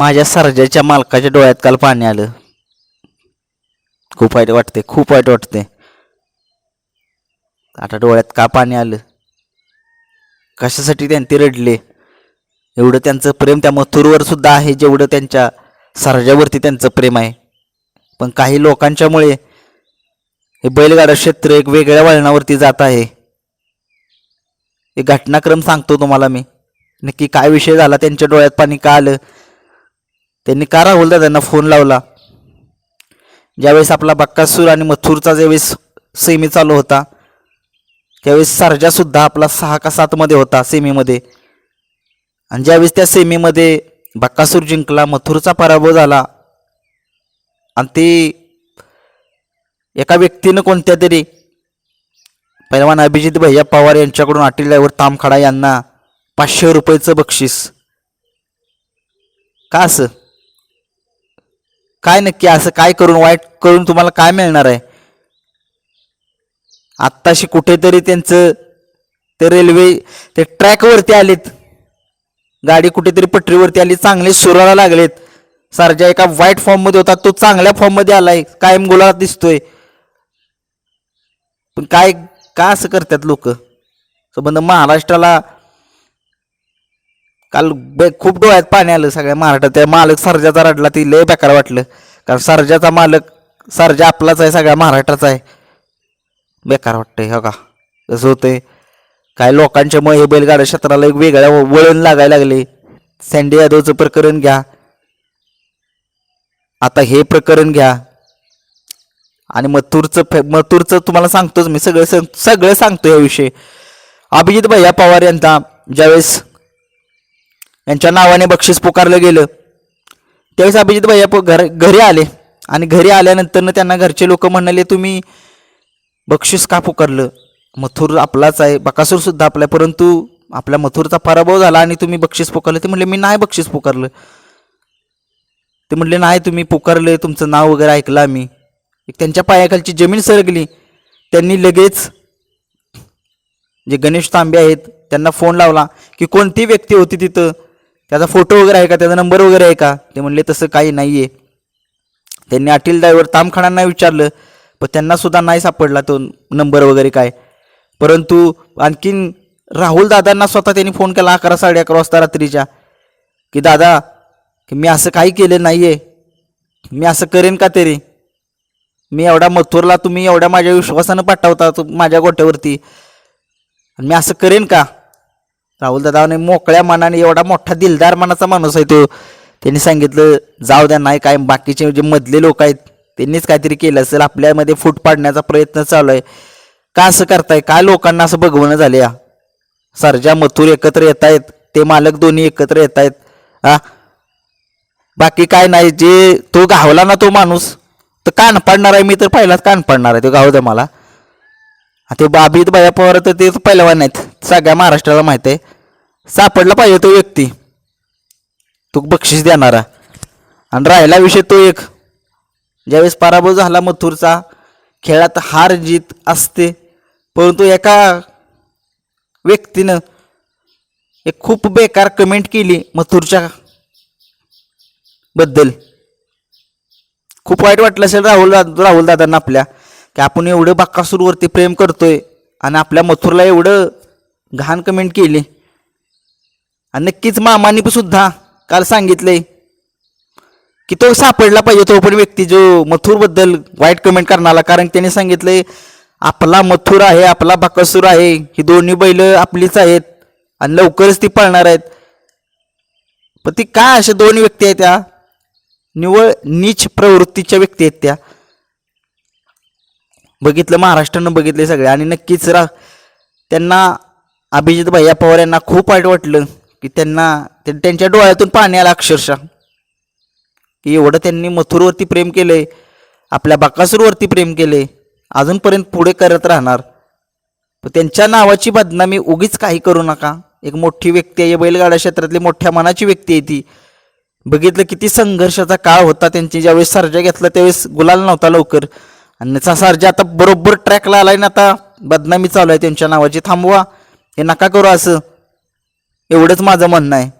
माझ्या सरजाच्या मालकाच्या डोळ्यात काल पाणी आलं. खूप वाईट वाटते खूप वाईट वाटते आता डोळ्यात का पाणी आलं? कशासाठी त्यांनी रडले? एवढं त्यांचं प्रेम त्या मथुरवर सुद्धा आहे जेवढं त्यांच्या सरजावरती त्यांचं प्रेम आहे. पण काही लोकांच्यामुळे हे बैलगाडा क्षेत्र एक वेगळ्या वळणावरती जात आहे. एक घटनाक्रम सांगतो तुम्हाला मी. नक्की काय विषय झाला त्यांच्या डोळ्यात पाणी का आलं? त्यांनी का राहुल दादांना फोन लावला? ज्यावेळेस आपला बक्कासूर आणि मथुरचा ज्यावेळेस सेमी चालू होता त्यावेळेस सारजासुद्धा आपला सहा का सातमध्ये होता सेमीमध्ये. आणि ज्यावेळेस त्या सेमीमध्ये बक्कासूर जिंकला मथुरचा पराभव झाला आणि ते एका व्यक्तीनं कोणत्या तरी पैलवान अभिजित भैया पवार यांच्याकडून अटील तामखडा तामखाडा यांना पाचशे रुपयेचं बक्षीस. का असं? काय नक्की असं काय करून वाईट करून तुम्हाला काय मिळणार आहे? आत्ताशी कुठेतरी त्यांचं ते रेल्वे ते ट्रॅकवरती आलेत. गाडी कुठेतरी पटरीवरती आली चांगले सुराला लागलेत. सारजा एका वाईट फॉर्ममध्ये होता तो चांगल्या फॉर्ममध्ये आलाय. कायम गुलाला दिसतोय. पण काय का असं करतात लोक? संबंध महाराष्ट्राला काल बे- खूप डोळ्यात पाणी आलं सगळ्या महाराष्ट्रात त्या मालक सर्जाचा रडला ती लय बेकार वाटलं. कारण सर्जाचा मालक सर्जा आपलाच आहे सगळ्या महाराष्ट्राचा आहे. बेकार वाटतंय हो का? कसं होतंय? काय लोकांच्यामुळे हे बैलगाड्या क्षेत्राला एक वेगळ्या वळण लागायला लागले. सँडी यादवचं प्रकरण घ्या. आता हे प्रकरण घ्या. आणि मथुरचं फे मथुरचं तुम्हाला सांगतोच मी सगळं सग- सगळं सांगतो याविषयी अभिजित भैया पवार यांचा ज्यावेळेस यांच्या नावाने बक्षीस पुकारलं गेलं. त्यावेळेस अभिजित भैया घर घरी आले. आणि घरी आल्यानंतर त्यांना घरचे लोक म्हणाले तुम्ही बक्षीस का पुकारलं? मथुर आपलाच आहे. बकासूरसुद्धा आपला आहे. परंतु आपल्या मथुरचा पराभव झाला आणि तुम्ही बक्षीस पुकारलं. ते म्हणले मी नाही बक्षीस पुकारलं. ते म्हणले नाही तुम्ही पुकारले. तुमचं नाव वगैरे ऐकलं आम्ही. एक त्यांच्या पायाखालची जमीन सरकली. त्यांनी लगेच जे गणेश तांबे आहेत त्यांना फोन लावला की कोणती व्यक्ती होती तिथं? त्याचा फोटो वगैरे आहे का? त्याचा नंबर वगैरे आहे का? ते म्हणले तसं काही नाही आहे त्यांनी अटील ड्रायव्हर तामखानांना विचारलं पण त्यांना सुद्धा नाही सापडला तो नंबर वगैरे काय. परंतु आणखीन राहुल दादांना स्वतः त्यांनी फोन केला अकरा साडे अकरा वाजता रात्रीच्या की दादा की मी असं काही केलं नाही आहे मी असं करेन का तरी? मी एवढा मथुरला तुम्ही एवढ्या माझ्या विश्वासानं पाठवता माझ्या गोट्यावरती. मी असं करेन का? राहुल दादाने मोकळ्या मनाने एवढा मोठा दिलदार मनाचा माणूस आहे तो. त्यांनी सांगितलं जाऊ द्या नाही काय बाकीचे जे मधले लोक आहेत त्यांनीच काहीतरी केलं असेल. आपल्यामध्ये फूट पाडण्याचा प्रयत्न चालू आहे. का असं करताय? काय लोकांना असं बघवणं झाले या? सरजा मथुर एकत्र येत आहेत. ते मालक दोन्ही एकत्र येत आहेत. हा बाकी काय नाही जे तो गावला ना तो माणूस तर कान पाडणार आहे. मी तर पहिलाच कान पाडणार आहे. तो गाव द्या मला. ते बाबीत बाया पवार तर तेच पहिलवान नाहीत सगळ्या महाराष्ट्राला माहीत आहे. सापडला पाहिजे तो व्यक्ती. तो बक्षीस देणारा. आणि राहिला विषय तो एक. ज्यावेळेस पराभव झाला मथुरचा खेळात हार जीत असते. परंतु एका व्यक्तीनं एक खूप बेकार कमेंट केली मथुरच्या बद्दल. खूप वाईट वाटलं असेल राहुल राहुल दादांना आपल्या. की आपण एवढं बाकासूरवरती प्रेम करतोय आणि आपल्या मथुरला एवढं घाण कमेंट केली. आणि नक्कीच मामानी सुद्धा काल सांगितलंय की तो सापडला पाहिजे तो पण व्यक्ती जो मथुरबद्दल वाईट कमेंट करणारा. कारण त्याने सांगितलंय आपला मथुर आहे आपला बाकासूर आहे ही दोन्ही बैल आपलीच आहेत आणि लवकरच ती पळणार आहेत. पण ती काय अशा दोन व्यक्ती आहेत त्या? निवळ नीच प्रवृत्तीच्या व्यक्ती आहेत त्या. बघितलं महाराष्ट्रानं बघितले सगळे. आणि नक्कीच रा त्यांना अभिजित भैया पवार यांना खूप वाईट वाटलं की त्यांना त्यांच्या डोळ्यातून पाणी आलं अक्षरशः. की एवढं त्यांनी मथुरवरती प्रेम केले आपल्या बाकासूरवरती प्रेम केले अजूनपर्यंत पुढे करत राहणार. पण त्यांच्या नावाची बदनामी उगीच काही करू नका. एक मोठी व्यक्ती आहे बैलगाडा क्षेत्रातली मोठ्या मनाची व्यक्ती आहे ती. बघितलं किती संघर्षाचा काळ होता त्यांची. ज्यावेळेस सर्जा घेतला त्यावेळेस गुलाल नव्हता लवकर. आणि सारजी आता बरोबर ट्रॅकला आलाय ना आता. बदनामी चालू आहे त्यांच्या नावाची. थांबवा. हे नका करू असं. एवढंच माझं म्हणणं आहे.